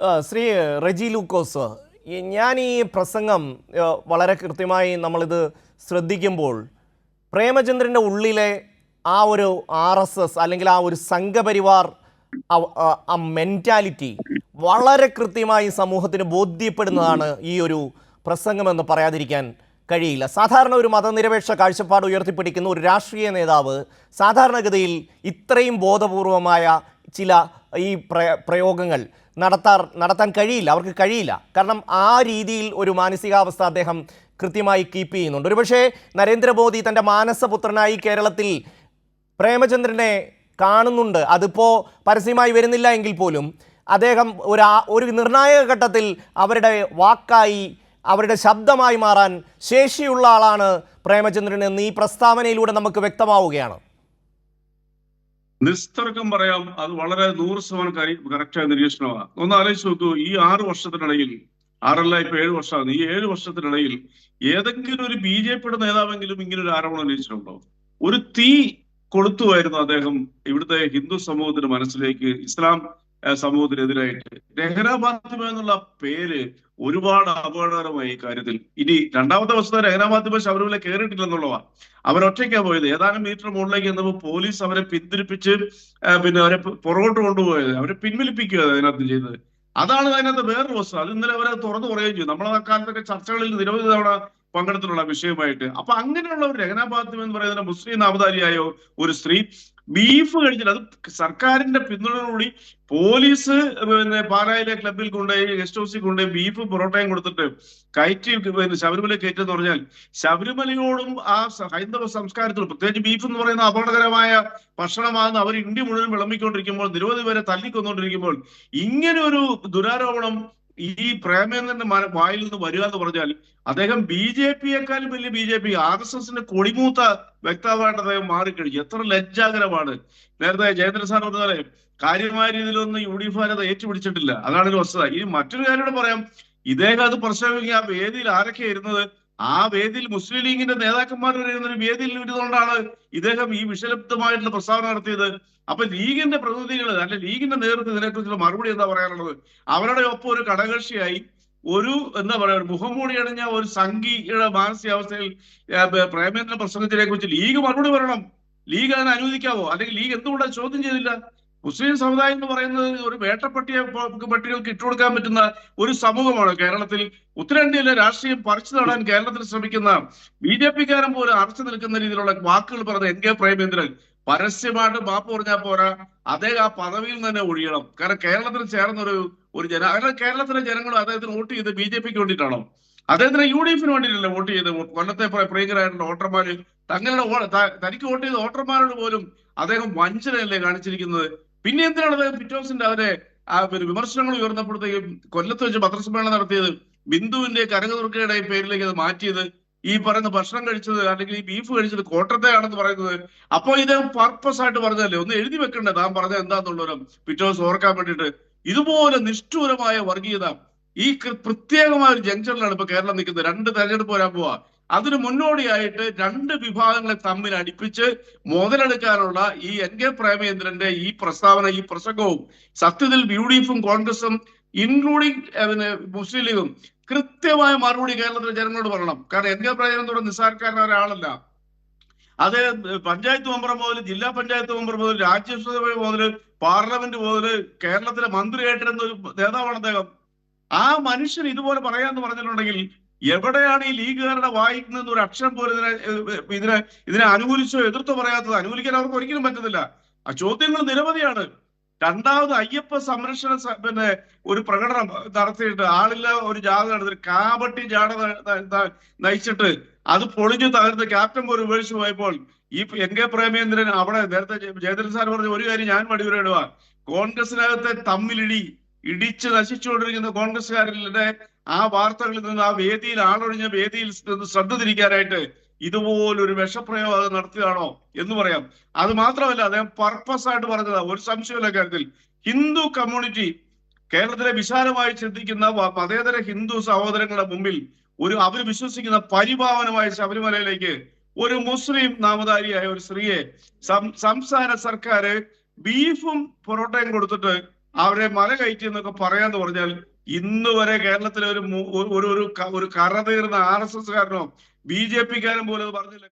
ശ്രീ റെജി ലൂക്കോസ് ഞാൻ ഈ പ്രസംഗം വളരെ കൃത്യമായി നമ്മളിത് ശ്രദ്ധിക്കുമ്പോൾ പ്രേമചന്ദ്രന്റെ ഉള്ളിലെ ആ ഒരു ആർ എസ് എസ് അല്ലെങ്കിൽ ആ ഒരു സംഘപരിവാർ ആ മെന്റാലിറ്റി വളരെ കൃത്യമായി സമൂഹത്തിന് ബോധ്യപ്പെടുന്നതാണ് ഈ ഒരു പ്രസംഗമെന്ന് പറയാതിരിക്കാൻ കഴിയില്ല. സാധാരണ ഒരു മതനിരപേക്ഷ കാഴ്ചപ്പാട് ഉയർത്തിപ്പിടിക്കുന്ന ഒരു രാഷ്ട്രീയ നേതാവ് സാധാരണഗതിയിൽ ഇത്രയും ബോധപൂർവമായ ചില ഈ പ്ര പ്രയോഗങ്ങൾ നടത്താർ നടത്താൻ കഴിയില്ല അവർക്ക് കഴിയില്ല. കാരണം ആ രീതിയിൽ ഒരു മാനസികാവസ്ഥ അദ്ദേഹം കൃത്യമായി കീപ്പ് ചെയ്യുന്നുണ്ട്. ഒരുപക്ഷേ നരേന്ദ്രമോദി തന്റെ മാനസപുത്രനായി കേരളത്തിൽ പ്രേമചന്ദ്രനെ കാണുന്നുണ്ട്. അതിപ്പോൾ പരസ്യമായി വരുന്നില്ല എങ്കിൽ പോലും അദ്ദേഹം ഒരു ഒരു നിർണായക ഘട്ടത്തിൽ അവരുടെ വാക്കായി അവരുടെ ശബ്ദമായി മാറാൻ ശേഷിയുള്ള ആളാണ് പ്രേമചന്ദ്രൻ എന്ന് ഈ പ്രസ്താവനയിലൂടെ നമുക്ക് വ്യക്തമാവുകയാണ്. നിസ്തർക്കം പറയാം അത് വളരെ നൂറ് ശതമാനം കറക്റ്റായ നിരീക്ഷണമാണ്. ഒന്ന് ആലോചിച്ച് നോക്കൂ ഈ ആറ് വർഷത്തിനിടയിൽ ആറല്ല ഇപ്പൊ ഏഴ് വർഷമാണ് ഈ ഏഴ് വർഷത്തിനിടയിൽ ഏതെങ്കിലും ഒരു ബി ജെ പിയുടെ നേതാവെങ്കിലും ഇങ്ങനെ ഒരു ആരോപണം ഉന്നയിച്ചിട്ടുണ്ടോ? ഒരു തീ കൊളുത്തുമായിരുന്നു അദ്ദേഹം ഇവിടുത്തെ ഹിന്ദു സമൂഹത്തിന്റെ മനസ്സിലേക്ക് ഇസ്ലാം സമൂഹത്തിനെതിരായിട്ട്. രഹന മാധ്യമം എന്നുള്ള പേര് ഒരുപാട് അപകടകരമായി കാര്യത്തിൽ. ഇനി രണ്ടാമത്തെ വസ്തുത രഹന ഫാത്തിമ ശബരിമല കയറിയിട്ടില്ലെന്നുള്ളതാണ് അവരൊറ്റയ്ക്കാ പോയത്. ഏതാനും മീറ്റർ മുകളിലേക്ക് എന്നപ്പോ പോലീസ് അവരെ പിന്തിരിപ്പിച്ച് പിന്നെ അവരെ പുറകോട്ട് കൊണ്ടുപോയത്. അവരെ പിൻവലിപ്പിക്കുക അതിനകത്ത് ചെയ്തത്. അതാണ് അതിനകത്ത് വേറൊരു വസ്തു അത് ഇന്നലെ അവരെ തുറന്നു പറയുകയും ചെയ്തു. നമ്മളെ കാലത്തൊക്കെ ചർച്ചകളിൽ നിരവധി തവണ പങ്കെടുത്തിട്ടുള്ള വിഷയമായിട്ട് അപ്പൊ അങ്ങനെയുള്ള ഒരു രഹന ഫാത്തിമ എന്ന് പറയുന്ന മുസ്ലിം നാമധാരിയായ ഒരു സ്ത്രീ ബീഫ് കഴിച്ചിട്ട് അത് സർക്കാരിന്റെ പിന്തുണയോടുകൂടി പോലീസ് പിന്നെ പാലായിലെ ക്ലബിൽ കൊണ്ടുപോയി ഗസ്റ്റ് ഹൗസിൽ കൊണ്ടുപോയി ബീഫ് പൊറോട്ടയും കൊടുത്തിട്ട് കയറ്റി ശബരിമല കയറ്റെന്ന് പറഞ്ഞാൽ ശബരിമലയോടും ആ ഹൈന്ദവ സംസ്കാരത്തോടും പ്രത്യേകിച്ച് ബീഫ് എന്ന് പറയുന്ന അപകടകരമായ ഭക്ഷണമാണെന്ന് അവർ ഇന്ത്യ മുഴുവൻ വിളമ്പിക്കൊണ്ടിരിക്കുമ്പോൾ നിരവധി പേരെ തല്ലിക്കൊന്നുകൊണ്ടിരിക്കുമ്പോൾ ഇങ്ങനെ ഒരു ദുരാരോപണം ഈ പ്രേമേന്ദ്രന്റെ മന- വായിൽ നിന്ന് വരിക എന്ന് പറഞ്ഞാൽ അദ്ദേഹം ബി ജെ പിയെക്കാളും വലിയ B J P. R S എസിന്റെ കൊടിമൂത്ത വ്യക്താവായിട്ട് അദ്ദേഹം മാറിക്കഴിഞ്ഞു. എത്ര ലജ്ജാകരമാണ്. നേരത്തെ ജയേന്ദ്ര സാർ പറഞ്ഞ പോലെ കാര്യമായ രീതിയിലൊന്നും യു ഡി എഫ് ഏറ്റുപിടിച്ചിട്ടില്ല. അതാണ് ഒരു വസ്തുത. ഇനി മറ്റൊരു കാര്യം പറയാം. ഇദ്ദേഹം അത് പ്രശ്നമെങ്കിൽ ആ വേദിയിൽ ആരൊക്കെ ഇരുന്നത്? ആ വേദിയിൽ മുസ്ലിം ലീഗിന്റെ നേതാക്കന്മാർ വരുന്ന ഒരു വേദിയിൽ ഇരുന്നുകൊണ്ടാണ് ഇദ്ദേഹം ഈ വിഷലബ്ദമായിട്ടുള്ള പ്രസ്താവന നടത്തിയത്. അപ്പൊ ലീഗിന്റെ പ്രതിനിധികൾ അല്ലെ ലീഗിന്റെ നേതൃത്വം ഇതിനെക്കുറിച്ചുള്ള മറുപടി എന്താ പറയാനുള്ളത്? അവരുടെ ഒപ്പം ഒരു ഘടകകക്ഷിയായി ഒരു എന്താ പറയാ ഒരു മുഖംമൂടി അണിഞ്ഞ ഒരു സംഘിയുടെ മാനസികാവസ്ഥയിൽ പ്രേമേന്ദ്ര പ്രസംഗത്തിനെ കുറിച്ച് ലീഗ് മറുപടി പറയണം. ലീഗ് അതിനെ അനുവദിക്കാവോ? അല്ലെങ്കിൽ ലീഗ് എന്തുകൊണ്ടാണ് ചോദ്യം ചെയ്തില്ല? മുസ്ലിം സമുദായം എന്ന് പറയുന്നത് ഒരു വേട്ടപ്പട്ടിയെ പ- പട്ടികൾക്ക് ഇട്ടുകൊടുക്കാൻ പറ്റുന്ന ഒരു സമൂഹമാണ് കേരളത്തിൽ. ഉത്തരേന്ത്യയിലെ രാഷ്ട്രീയം പറിച്ചു നടാൻ കേരളത്തിൽ ശ്രമിക്കുന്ന ബി ജെ പിക്കാരൻ പോലും അറച്ചു നിൽക്കുന്ന രീതിയിലുള്ള വാക്കുകൾ പറഞ്ഞ എൻ കെ പ്രേമേന്ദ്രൻ പരസ്യമായിട്ട് മാപ്പ് പറഞ്ഞാൽ പോരാ. അദ്ദേഹം ആ പദവിയിൽ തന്നെ ഒഴിയണം. കാരണം കേരളത്തിൽ ചേർന്ന ഒരു ഒരു ജന അങ്ങനെ കേരളത്തിലെ ജനങ്ങൾ അദ്ദേഹത്തിന് വോട്ട് ചെയ്ത് ബി ജെ പിക്ക് വേണ്ടിയിട്ടാണോ? അദ്ദേഹത്തിന് യു ഡി എഫിന് വേണ്ടിയിട്ടല്ലേ വോട്ട് ചെയ്ത്? കൊല്ലത്തെ പ്ര- പ്രിയങ്കരായിട്ടുള്ള വോട്ടർമാര് തങ്ങളുടെ തനിക്ക് വോട്ട് ചെയ്ത വോട്ടർമാരോട് പോലും അദ്ദേഹം വഞ്ചനയല്ലേ കാണിച്ചിരിക്കുന്നത്? പിന്നെ എന്തിനാണ് അദ്ദേഹം പിറ്റോസിന്റെ ആ ഒരു വിമർശനങ്ങൾ ഉയർന്നപ്പോഴത്തേക്കും കൊല്ലത്ത് വെച്ച് പത്രസമ്മേളനം നടത്തിയത് ബിന്ദുവിന്റെ കനകദുർഗയുടെ പേരിലേക്ക് അത് മാറ്റിയത് ഈ പറയുന്ന ഭക്ഷണം കഴിച്ചത് അല്ലെങ്കിൽ ഈ ബീഫ് കഴിച്ചത് കോട്ടത്തെയാണെന്ന് പറയുന്നത്. അപ്പോൾ ഇദ്ദേഹം പർപ്പസ് ആയിട്ട് പറഞ്ഞതല്ലേ? ഒന്ന് എഴുതി വെക്കണ്ടേ? താൻ പറഞ്ഞത് എന്താന്നുള്ളവരും പിറ്റോസ് ഓർക്കാൻ വേണ്ടിയിട്ട്. ഇതുപോലെ നിഷ്ഠൂരമായ വർഗീയത ഈ പ്രത്യേകമായ ഒരു ജംഗ്ഷനിലാണ് ഇപ്പൊ കേരളം നിൽക്കുന്നത്. രണ്ട് തെരഞ്ഞെടുപ്പ് വരാൻ പോവാ. അതിന് മുന്നോടിയായിട്ട് രണ്ട് വിഭാഗങ്ങളെ തമ്മിൽ അടുപ്പിച്ച് മുതലെടുക്കാനുള്ള ഈ എൻ കെ പ്രേമേന്ദ്രന്റെ ഈ പ്രസ്താവന ഈ പ്രസംഗവും സത്യത്തിൽ യു ഡി എഫും കോൺഗ്രസും ഇൻക്ലൂഡിങ് മുസ്ലിം ലീഗും കൃത്യമായ മറുപടി കേരളത്തിലെ ജനങ്ങളോട് പറയണം. കാരണം എൻ കെ പ്രേമേന്ദ്രൻ നിസ്സാരക്കാരൻ ഒരാളല്ല. അത് പഞ്ചായത്ത് മെമ്പർ മുതൽ ജില്ലാ പഞ്ചായത്ത് മെമ്പർ മുതൽ രാജ്യസഭ മുതൽ പാർലമെന്റ് മുതൽ കേരളത്തിലെ മന്ത്രിയായിട്ടിരുന്ന ഒരു നേതാവാണ് അദ്ദേഹം. ആ മനുഷ്യൻ ഇതുപോലെ പറയാന്ന് പറഞ്ഞിട്ടുണ്ടെങ്കിൽ എവിടെയാണ് ഈ ലീഗുകാരുടെ വായിക്കുന്ന ഒരു അക്ഷരം പോലും ഇതിനെ ഇതിനെ ഇതിനെ അനുകൂലിച്ചോ എതിർത്തോ പറയാത്തത്? അനുകൂലിക്കാൻ അവർക്ക് ഒരിക്കലും പറ്റത്തില്ല. ആ ചോദ്യങ്ങൾ നിരവധിയാണ്. രണ്ടാമത് അയ്യപ്പ സംരക്ഷണ പിന്നെ ഒരു പ്രകടനം നടത്തിയിട്ട് ആളില്ല ഒരു ജാഥ നടത്തിയിട്ട് കാപട്ടി ജാഥ നയിച്ചിട്ട് അത് പൊളിഞ്ഞു തകർന്ന് ക്യാപ്റ്റൻ പോലും ഉപേക്ഷിച്ചു പോയപ്പോൾ ഈ എൻ കെ പ്രേമേന്ദ്രൻ അവിടെ നേരത്തെ ജയ- സാർ പറഞ്ഞ ഒരു കാര്യം ഞാൻ മടിവരയിടുക കോൺഗ്രസിനകത്തെ തമ്മിലിടി ഇടിച്ച് നശിച്ചുകൊണ്ടിരിക്കുന്ന കോൺഗ്രസ്സുകാരുടെ ആ വാർത്തകളിൽ നിന്ന് ആ വേദിയിൽ ആളൊഴിഞ്ഞ വേദിയിൽ നിന്ന് ശ്രദ്ധ തിരിക്കാനായിട്ട് ഇതുപോലൊരു വിഷപ്രയോഗം അത് നടത്തിയതാണോ എന്ന് പറയാം. അത് മാത്രമല്ല അദ്ദേഹം പർപ്പസ് ആയിട്ട് പറഞ്ഞതാ ഒരു സംശയമില്ല കാര്യത്തിൽ ഹിന്ദു കമ്മ്യൂണിറ്റി കേരളത്തിലെ വിശാലമായി ചിന്തിക്കുന്ന മതേതര ഹിന്ദു സഹോദരങ്ങളുടെ മുമ്പിൽ ഒരു അവർ വിശ്വസിക്കുന്ന പരിഭാവനമായ ശബരിമലയിലേക്ക് ഒരു മുസ്ലിം നാമധാരിയായ ഒരു സ്ത്രീയെ സംസ്ഥാന സർക്കാർ ബീഫും പൊറോട്ടയും കൊടുത്തിട്ട് അവരെ മല കയറ്റി എന്നൊക്കെ പറയാന്ന് പറഞ്ഞാൽ ഇന്ന് വരെ കേരളത്തിലെ ഒരു ഒരു ഒരു കറ തീർന്ന ആർ എസ് എസ് കാരനോ ബി ജെ പിക്കാരൻ പോലും അത് പറഞ്ഞില്ല.